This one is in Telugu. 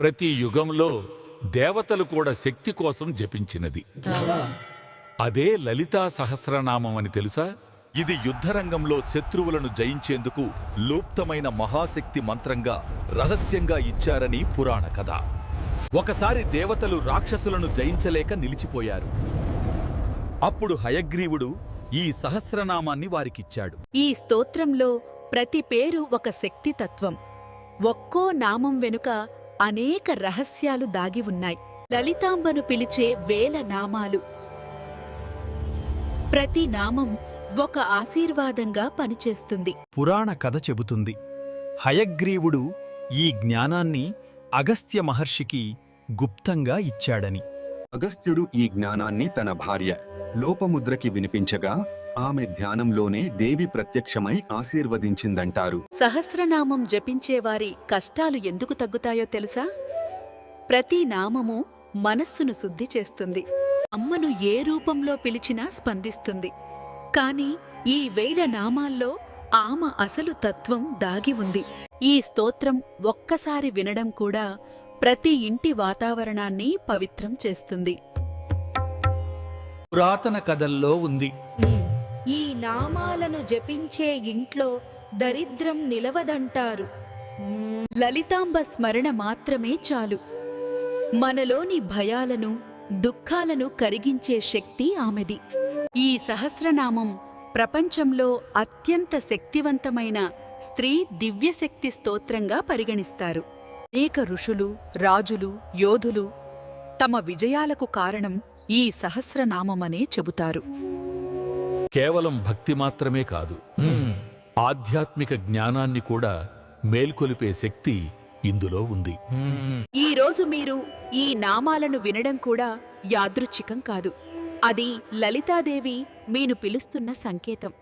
ప్రతి యుగంలో దేవతలు కూడా శక్తి కోసం జపించినది. అదే లలితా సహస్రనామం అని తెలుసా? ఇది యుద్ధరంగంలో శత్రువులను జయించేందుకు లూప్తమైన మహాశక్తి మంత్రంగా రహస్యంగా ఇచ్చారని పురాణ కథ. ఒకసారి దేవతలు రాక్షసులను జయించలేక నిలిచిపోయారు. అప్పుడు హయగ్రీవుడు ఈ సహస్రనామాన్ని వారికిచ్చాడు. ఈ స్తోత్రంలో ప్రతి పేరు ఒక శక్తి తత్వం ఒక్కో నామం వెనుక అనేక రహస్యాలు దాగి ఉన్నాయి. లలితాంబను పిలిచే వేల నామాలు. ప్రతి నామం ఒక ఆశీర్వాదంగా పనిచేస్తుంది. పురాణ కథ చెబుతుంది. హయగ్రీవుడు ఈ జ్ఞానాన్ని అగస్త్య మహర్షికి గుప్తంగా ఇచ్చాడని. అగస్త్యుడు ఈ జ్ఞానాన్ని తన భార్య లోపముద్రకి వినిపించగా ఆమె ధ్యానంలోనే దేవి ప్రత్యక్షమై ఆశీర్వదించిందంటారు. సహస్రనామం జపించేవారి కష్టాలు ఎందుకు తగ్గుతాయో తెలుసా? ప్రతి నామము మనస్సును శుద్ధి చేస్తుంది. అమ్మను ఏ రూపంలో పిలిచినా స్పందిస్తుంది. కాని ఈ వేల నామాల్లో ఆమె అసలు తత్వం దాగి ఉంది. ఈ స్తోత్రం ఒక్కసారి వినడం కూడా ప్రతి ఇంటి వాతావరణాన్ని పవిత్రం చేస్తుంది. పురాతన కథల్లో ఉంది. ఈ నామాలను జపించే ఇంట్లో దరిద్రం నిలవదంటారు. లలితాంబ స్మరణ మాత్రమే చాలు. మనలోని భయాలను దుఃఖాలను కరిగించే శక్తి ఆమెది. ఈ సహస్రనామం ప్రపంచంలో అత్యంత శక్తివంతమైన స్త్రీ దివ్యశక్తి స్తోత్రంగా పరిగణిస్తారు. అనేక ఋషులు రాజులు యోధులు తమ విజయాలకు కారణం ఈ సహస్రనామమనే చెబుతారు. కేవలం భక్తి మాత్రమే కాదు. ఆధ్యాత్మిక జ్ఞానాన్ని కూడా మేల్కొలిపే శక్తి ఇందులో ఉంది. ఈ రోజు మీరు ఈ నామాలను వినడం కూడా యాదృచ్ఛికం కాదు. అది లలితాదేవి మీను పిలుస్తున్న సంకేతం.